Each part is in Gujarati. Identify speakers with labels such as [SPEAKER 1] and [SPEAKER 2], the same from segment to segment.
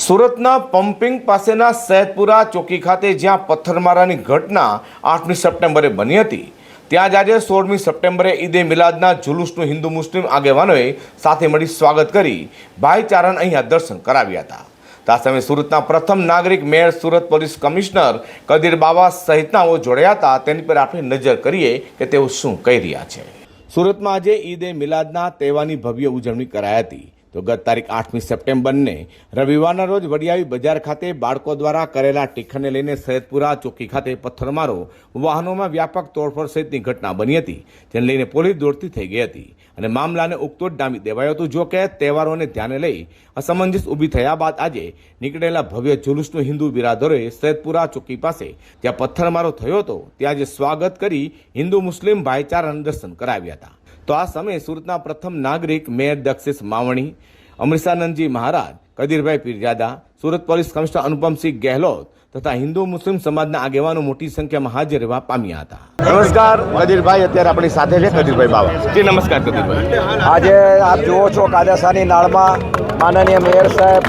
[SPEAKER 1] સુરતના પમ્પિંગ પાસેના સૈદપુરા ચોકી ખાતે જ્યાં પથ્થરમારાની ઘટના આઠમી સપ્ટેમ્બરે બની હતી, ત્યાં જ આજે સોળમી સપ્ટેમ્બરે ઈદે મિલાદના જુલુસનું હિન્દુ મુસ્લિમ આગેવાનોએ સાથે મળી સ્વાગત કરી ભાઈચારાને અહીંયા દર્શન કરાવ્યા હતા. તા સામે સુરતના પ્રથમ નાગરિક mayor Surat police commissioner Kadir Bawa સહિતનાઓ જોડાયા હતા. તેની પર આપણે નજર કરીએ કે તેઓ શું કહી રહ્યા છે. સુરતમાં આજે ઈદ એ મિલાદના તહેવારની ભવ્ય ઉજવણી કરાઈ હતી. તો ગત તારીખ આઠમી સપ્ટેમ્બરને રવિવારના રોજ વડિયાવી બજાર ખાતે બાળકો દ્વારા કરેલા ટીખરને લઈને સૈયદપુરા ચોકી ખાતે પથ્થરમારો વાહનોમાં વ્યાપક તોડફોડ સહિતની ઘટના બની હતી, જેને લઈને પોલીસ દોડતી થઈ ગઈ હતી. અને મામલાને ઉકતોડ ડામી દેવાયો હતો, જો કે તહેવારોને ધ્યાને લઈ અસમંજસ ઊભી થયા બાદ આજે નીકળેલા ભવ્ય જુલુસનું હિન્દુ બિરાદરોએ સૈયદપુરા ચોકી પાસે જ્યાં પથ્થરમારો થયો હતો, ત્યાં જે સ્વાગત કરી હિન્દુ મુસ્લિમ ભાઈચારાના દર્શન કરાવ્યા હતા. તો આ સમયે સુરતના પ્રથમ નાગરિક mayor Dakshesh Mavani Amritanandji Maharaj Kadirbhai Pirzada Surat police commissioner Anupamsinh Gehlot તથા હિન્દુ મુસ્લિમ સમાજના આગેવાનો મોટી સંખ્યામાં હાજર રહેવા પામ્યા હતા. નમસ્કાર કદીરભાઈ અત્યારે આપણી સાથે છે કદીરભાઈ બાબા જી નમસ્કાર કદીરભાઈ.
[SPEAKER 2] આજે આપ જુઓ છો કાદાસાની નાળમાં માનનીય મેયર સાહેબ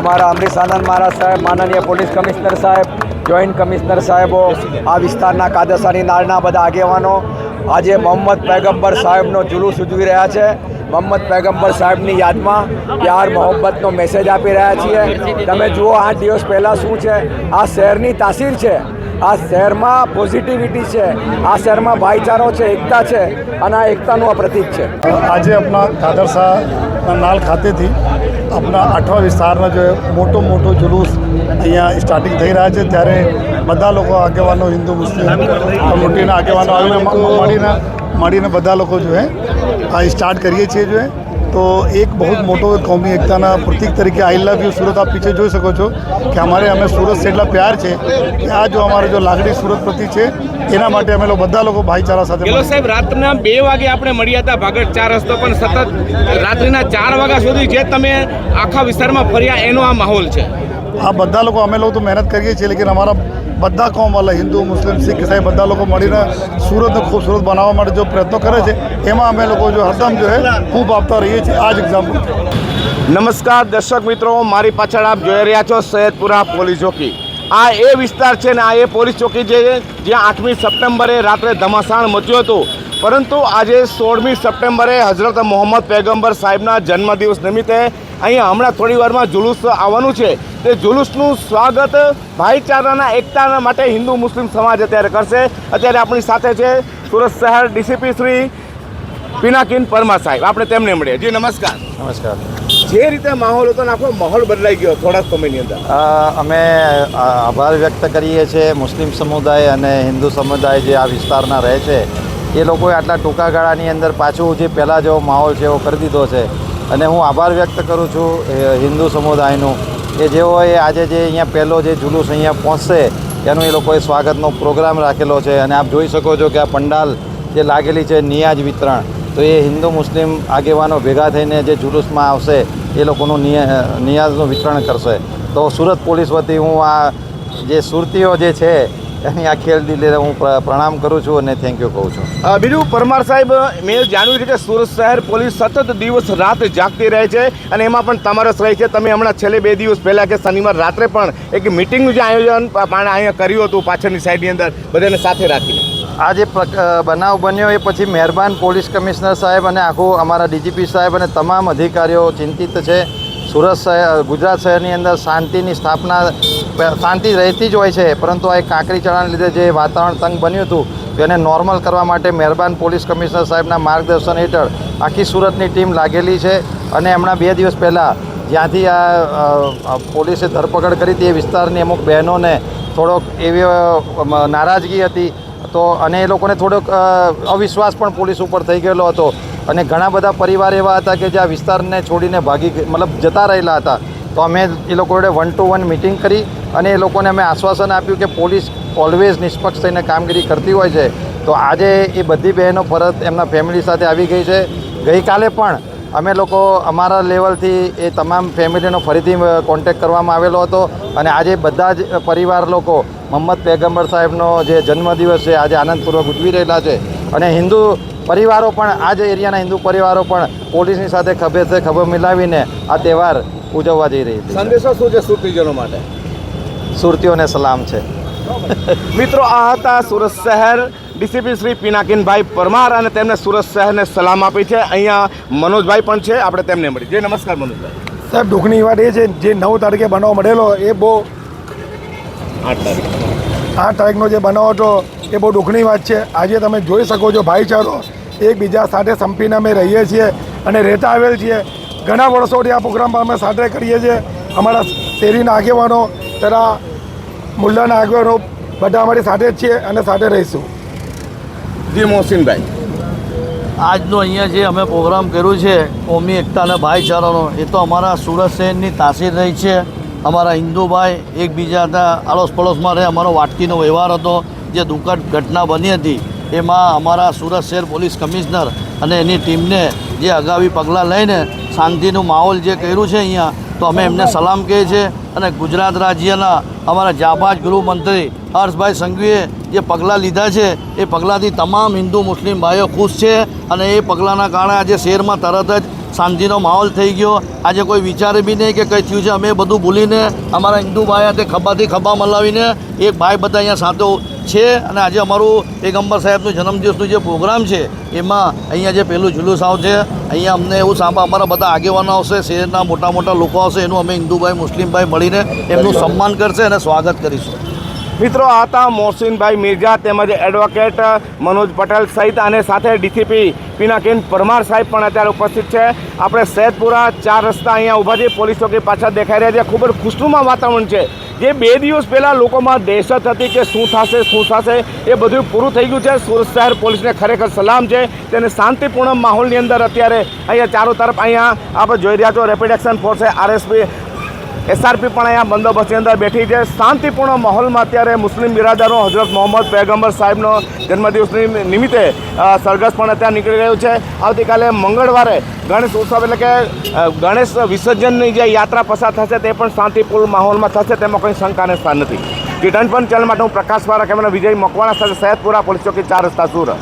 [SPEAKER 2] અમારા અમરીશ આનંદ મહારાજ સાહેબ માનનીય પોલીસ કમિશનર સાહેબ જોઈન્ટ કમિશનર સાહેબો આ વિસ્તારના કાદાસાની નાળના બધા આગેવાનો આજે મોહમ્મદ પૈગંબર સાહેબનો જુલુસ ઉજવી રહ્યા છે. મોહમ્મદ પૈગંબર સાહેબની યાદમાં પ્યાર મોહબ્બતનો મેસેજ આપી રહ્યા છીએ. તમે જુઓ, આઠ દિવસ પહેલાં શું છે? આ શહેરની તાસીર છે. આ શહેરમાં પોઝિટિવિટી છે. આ શહેરમાં ભાઈચારો છે, એકતા છે અને આ એકતાનું આ પ્રતીક છે.
[SPEAKER 3] આજે આપણા કાદરસા નાલ ખાતેથી આપણા આઠવા વિસ્તારના જો મોટો મોટો જુલુસ અહીંયા સ્ટાર્ટિંગ થઈ રહ્યા છે, ત્યારે બધા લોકો આગેવાનો હિન્દુ, મુસ્લિમ કમ્યુનિટીના આગેવાનો આવીને મળીને મળીને બધા લોકો જો હે, આ સ્ટાર્ટ કરીએ છીએ જો તો એક બહુ મોટો કૌમી એકતાના પ્રતીક તરીકે આઈ લવ યુ સુરત આપ પીછે જોઈ શકો છો કે અમારે અમે સુરત से એટલા પ્યાર છે કે આ જો અમારે જો લાગણી સુરત પ્રતિ છે એના માટે અમે લોકો બધા લોકો ભાઈચારા સાથે
[SPEAKER 4] ગેલો સાહેબ રાતના બે વાગે આપણે મળ્યા હતા ભાગળ ચાર રસ્તો પણ સતત રાત્રિના ચાર વાગ્યા સુધી જે તમે આખા વિસ્તારમાં ફર્યા એનો આ માહોલ છે.
[SPEAKER 3] આ બધા લોકો અમે લોકો તો મહેનત કરીએ છીએ લેકિન અમારા બધા કોમ વાળા હિન્દુ, મુસ્લિમ, શીખ ઈસાઈ બધા લોકો મળીને સુરતને ખૂબસૂરત બનાવવા માટે જો પ્રયત્નો કરે છે, એમાં અમે લોકો જો હરદમ જો છે ખૂબ આપતા રહીએ છીએ. આ જ એક્ઝામ્પલ
[SPEAKER 1] નમસ્કાર દર્શક મિત્રો, મારી પાછળ આપ જોઈ રહ્યા છો સૈયદપુરા પોલીસ ચોકી. આ એ વિસ્તાર છે ને આ એ પોલીસ ચોકી છે જ્યાં આઠમી સપ્ટેમ્બરે રાત્રે ધમાસાણ મચ્યું હતું. પરંતુ આજે સોળમી સપ્ટેમ્બરે હઝરત મોહમ્મદ પૈગંબર સાહેબના જન્મદિવસ નિમિત્તે અહીંયા હમણાં થોડી વારમાં જુલુસ આવવાનું છે. તે જુલુસનું સ્વાગત ભાઈચારાના એકતાના માટે હિન્દુ મુસ્લિમ સમાજ અત્યારે કરશે. અત્યારે આપણી સાથે છે સુરત શહેર ડીસીપી શ્રી પિનાકિન પરમાર સાહેબ. આપણે તેમને મળીએ. જી, નમસ્કાર.
[SPEAKER 2] નમસ્કાર.
[SPEAKER 1] જે રીતે માહોલ હતો આખો માહોલ બદલાઈ ગયો થોડા સમયની અંદર.
[SPEAKER 5] અમે આભાર વ્યક્ત કરીએ છીએ મુસ્લિમ સમુદાય અને હિન્દુ સમુદાય જે આ વિસ્તારના રહે છે. એ લોકોએ આટલા ટૂંકા ગાળાની અંદર પાછું જે પહેલાં જેવો માહોલ છે એવો કરી દીધો છે. અને હું આભાર વ્યક્ત કરું છું હિન્દુ સમુદાયનું. કે જેઓએ આજે જે અહીંયા પહેલો જે જુલુસ અહીંયા પહોંચશે, એનું એ લોકોએ સ્વાગતનો પ્રોગ્રામ રાખેલો છે. અને આપ જોઈ શકો છો કે આ પંડાલ જે લાગેલી છે નિયાજ વિતરણ. તો એ હિન્દુ મુસ્લિમ આગેવાનો ભેગા થઈને જે જુલુસમાં આવશે, એ લોકોનું નિયા નિયાઝનું વિતરણ કરશે. તો સુરત પોલીસ વતી હું આ જે સુરતીઓ જે છે, એની આ ખેલ દિલે હું પ્રણામ કરું છું અને થેન્ક યુ કહું છું.
[SPEAKER 1] બીજું પરમાર સાહેબ, મેં જાણ્યું છે કે સુરત શહેર પોલીસ સતત દિવસ રાત જાગતી રહે છે અને એમાં પણ તમારો શ્રેય છે. તમે હમણાં છેલ્લે બે દિવસ પહેલાં કે શનિવાર રાત્રે પણ એક મિટિંગનું જે આયોજન પણ અહીંયા કર્યું હતું પાછળની સાઈડની અંદર, બધાને સાથે રાખીને.
[SPEAKER 5] આ જે બનાવ બન્યો એ પછી મહેરબાન પોલીસ કમિશનર સાહેબ અને આખું અમારા ડીજીપી સાહેબ અને તમામ અધિકારીઓ ચિંતિત છે. સુરત શહેર, ગુજરાત શહેરની અંદર શાંતિની સ્થાપના શાંતિ રહેતી જ હોય છે. પરંતુ આ એક કાંકરી ચડાને લીધે જે વાતાવરણ તંગ બન્યું હતું, તેને નોર્મલ કરવા માટે મહેરબાન પોલીસ કમિશનર સાહેબના માર્ગદર્શન હેઠળ આખી સુરતની ટીમ લાગેલી છે. અને હમણાં બે દિવસ પહેલાં જ્યાંથી આ પોલીસે ધરપકડ કરી હતી એ વિસ્તારની અમુક બહેનોને થોડોક એવી નારાજગી હતી. તો અને એ લોકોને થોડોક અવિશ્વાસ પણ પોલીસ ઉપર થઈ ગયેલો હતો. અને ઘણા બધા પરિવાર એવા હતા કે જે આ વિસ્તારને છોડીને ભાગી મતલબ જતા રહેલા હતા. તો અમે એ લોકો જોડે વન ટુ વન મિટિંગ કરી અને એ લોકોને અમે આશ્વાસન આપ્યું કે પોલીસ ઓલવેઝ નિષ્પક્ષ થઈને કામગીરી કરતી હોય છે. તો આજે એ બધી બહેનો પરત એમના ફેમિલી સાથે આવી ગઈ છે. ગઈકાલે પણ અમે લોકો અમારા લેવલથી એ તમામ ફેમિલીનો ફરીથી કોન્ટેક્ટ કરવામાં આવેલો હતો. અને આજે બધા જ પરિવાર લોકો મોહમ્મદ પેગમ્બર સાહેબનો જે જન્મદિવસ છે આજે આનંદપૂર્વક ઉજવી રહેલા છે. અને હિન્દુ પરિવારો પણ આ જ એરિયાના હિન્દુ પરિવારો પણ પોલીસની સાથે ખભે છે ખભે મિલાવીને આ તહેવાર ઉજવવા જઈ રહી છે.
[SPEAKER 1] સંદેશો શું છે સુરતીજનો માટે?
[SPEAKER 5] સુરતીઓને સલામ છે.
[SPEAKER 1] મિત્રો આ હતા સુરત શહેર. ડીસીપી શ્રી પિનાકિનભાઈ પરમાર અને તેમને સુરત શહેરને સલામ આપી છે. અહીંયા મનોજભાઈ પણ છે. આપણે તેમને મળી જે નમસ્કાર મનોજભાઈ.
[SPEAKER 6] સાહેબ દુઃખની વાત એ છે જે નવ તારીખે બનાવ મળેલો એ બહુ
[SPEAKER 1] આઠ તારીખ.
[SPEAKER 6] આઠ તારીખનો જે બનાવો હતો એ બહુ દુઃખની વાત છે. આજે તમે જોઈ શકો છો ભાઈચારો એકબીજા સાથે સંપીને અમે રહીએ છીએ અને રહેતા આવેલ છીએ. ઘણા વર્ષોથી આ પ્રોગ્રામ અમે સાથે કરીએ છીએ. અમારા શેરીના આગેવાનો તથા મુલ્લાના આગેવાનો બધા અમારી સાથે જ છીએ અને સાથે રહીશું.
[SPEAKER 1] જી મોહસિનભાઈ.
[SPEAKER 7] આજનો અહીંયા જે અમે પ્રોગ્રામ કર્યું છે કોમી એકતા અને ભાઈચારાનો એ તો અમારા સુરત શહેરની તાસીર રહી છે. અમારા હિન્દુભાઈ એકબીજાના આડોશ પડોશમાં રહે અમારો વાટકીનો વ્યવહાર હતો. જે દુઃખદ ઘટના બની હતી, એમાં અમારા સુરત શહેર પોલીસ કમિશનર અને એની ટીમને જે અગાવી પગલાં લઈને શાંતિનું માહોલ જે કર્યું છે અહીંયા, તો અમે એમને સલામ કહીએ છીએ. અને ગુજરાત રાજ્યના અમારા જાબાજ ગૃહમંત્રી હર્ષભાઈ સંઘવીએ જે પગલાં લીધા છે, એ પગલાંથી તમામ હિન્દુ મુસ્લિમ ભાઈઓ ખુશ છે. અને એ પગલાંના કારણે આજે શહેરમાં તરત જ શાંતિનો માહોલ થઈ ગયો. આજે કોઈ વિચારે બી નહીં કે કંઈ થયું છે. અમે બધું ભૂલીને અમારા હિન્દુ ભાઈ હાથે ખભાથી ખભા મલાવીને એક ભાઈ બધા અહીંયા સાથે છે. અને આજે અમારું પેગંબર સાહેબનું જન્મદિવસનું જે પ્રોગ્રામ છે એમાં અહીંયા જે પહેલું જુલુસ આવશે અહીંયા અમને એવું સાંભળ અમારા બધા આગેવાનો આવશે શહેરના મોટા મોટા લોકો આવશે. એનું અમે હિન્દુભાઈ મુસ્લિમભાઈ મળીને એમનું સન્માન કરશે અને સ્વાગત કરીશું.
[SPEAKER 1] મિત્રો હતા મોહસિનભાઈ મિર્ઝા તેમજ એડવોકેટ મનોજ પટેલ સહિત અને સાથે ડીસીપી પિનાકિન પરમાર સાહેબ પણ અત્યારે ઉપસ્થિત છે. આપણે સૈદપુરા ચાર રસ્તા અહીંયા ઊભા છે પોલીસ ચોકી પાછળ દેખાઈ રહ્યા છે. ખૂબ જ ખુશનુમા વાતાવરણ છે. જે બે દિવસ પહેલાં લોકોમાં દહેશત હતી કે શું થશે શું થશે, એ બધું પૂરું થઈ ગયું છે. સુરત શહેર પોલીસને ખરેખર સલામ છે. તેને શાંતિપૂર્ણ માહોલની અંદર અત્યારે અહીંયા ચારો તરફ અહીંયા આપણે જોઈ રહ્યા છો. રેપિડ એક્શન ફોર્સે આરએસપી એસઆરપી પણ અહીંયા બંદોબસ્તની અંદર બેઠી છે. શાંતિપૂર્ણ માહોલમાં અત્યારે મુસ્લિમ બિરાદરો હજરત મોહમ્મદ પૈગંબર સાહેબનો જન્મદિવસની નિમિત્તે સરઘસ પણ અત્યારે નીકળી રહ્યું છે. આવતીકાલે મંગળવારે ગણેશ ઉત્સવ એટલે કે ગણેશ વિસર્જનની જે યાત્રા પસાર થશે તે પણ શાંતિપૂર્ણ માહોલમાં થશે. તેમાં કોઈ શંકાને સ્થાન નથી. ટીટન પણ ચેનલ માટે હું પ્રકાશ વાળા કેમેરા વિજય મકવાણા સાથે સૈયદપુરા પોલીસ ચોકી ચાર રસ્તા સુરત.